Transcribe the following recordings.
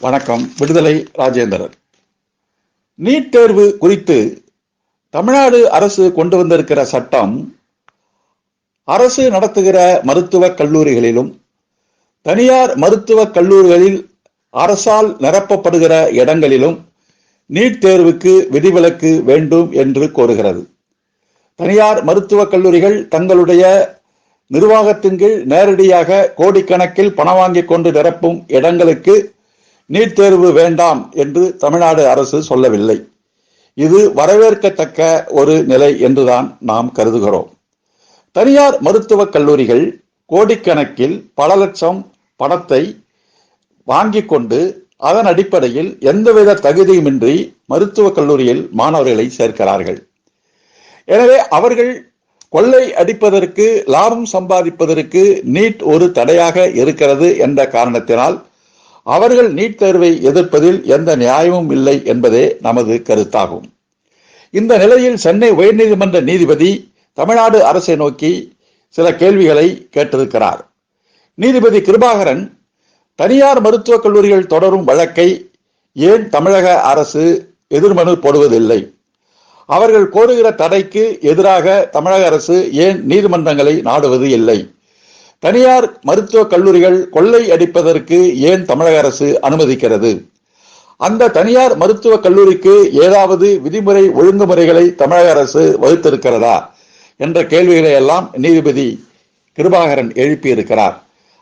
வணக்கம். விடுதலை ராஜேந்திரன். நீட் தேர்வு குறித்து தமிழ்நாடு அரசு கொண்டு வந்திருக்கிற சட்டம் அரசு நடத்துகிற மருத்துவக் கல்லூரிகளிலும் தனியார் மருத்துவக் கல்லூரிகளில் அரசால் நிரப்பப்படுகிற இடங்களிலும் நீட் தேர்வுக்கு விதிவிலக்கு வேண்டும் என்று கோருகிறது. தனியார் மருத்துவக் கல்லூரிகள் தங்களுடைய நிர்வாகத்தின் கீழ் நேரடியாக கோடிக்கணக்கில் பணம் வாங்கிக் கொண்டு நிரப்பும் இடங்களுக்கு நீட் தேர்வு வேண்டாம் என்று தமிழ்நாடு அரசு சொல்லவில்லை. இது வரவேற்கத்தக்க ஒரு நிலை என்றுதான் நாம் கருதுகிறோம். தனியார் மருத்துவக் கல்லூரிகள் கோடிக்கணக்கில் பல லட்சம் பணத்தை வாங்கிக் கொண்டு அதன் அடிப்படையில் எந்தவித தகுதியுமின்றி மருத்துவக் கல்லூரியில் மாணவர்களை சேர்க்கிறார்கள். எனவே அவர்கள் கொள்ளை அடிப்பதற்கு லாபம் சம்பாதிப்பதற்கு நீட் ஒரு தடையாக இருக்கிறது என்ற காரணத்தினால் அவர்கள் நீட் தேர்வை எதிர்ப்பதில் எந்த நியாயமும் இல்லை என்பதே நமது கருத்தாகும். இந்த நிலையில் சென்னை உயர்நீதிமன்ற நீதிபதி தமிழ்நாடு அரசை நோக்கி சில கேள்விகளை கேட்டிருக்கிறார். நீதிபதி கிருபாகரன் தனியார் மருத்துவக் கல்லூரிகள் தொடரும் வழக்கை ஏன் தமிழக அரசு எதிர்மனு போடுவதில்லை? அவர்கள் கோருகிற தடைக்கு எதிராக தமிழக அரசு ஏன் நீதிமன்றங்களை நாடுவது இல்லை? தனியார் மருத்துவக் கல்லூரிகள் கொள்ளை அடிப்பதற்கு ஏன் தமிழக அரசு அனுமதிக்கிறது? அந்த தனியார் மருத்துவக் கல்லூரிக்கு ஏதாவது விதிமுறை ஒழுங்குமுறைகளை தமிழக அரசு வகுத்திருக்கிறதா? என்ற கேள்விகளை எல்லாம் நீதிபதி கிருபாகரன் எழுப்பியிருக்கிறார்.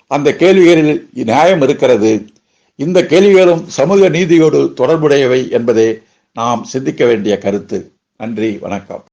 அந்த கேள்விகளில் நியாயம் இருக்கிறது. இந்த கேள்விகளும் சமூக நீதியோடு தொடர்புடையவை என்பதே நாம் சிந்திக்க வேண்டிய கருத்து. நன்றி வணக்கம்.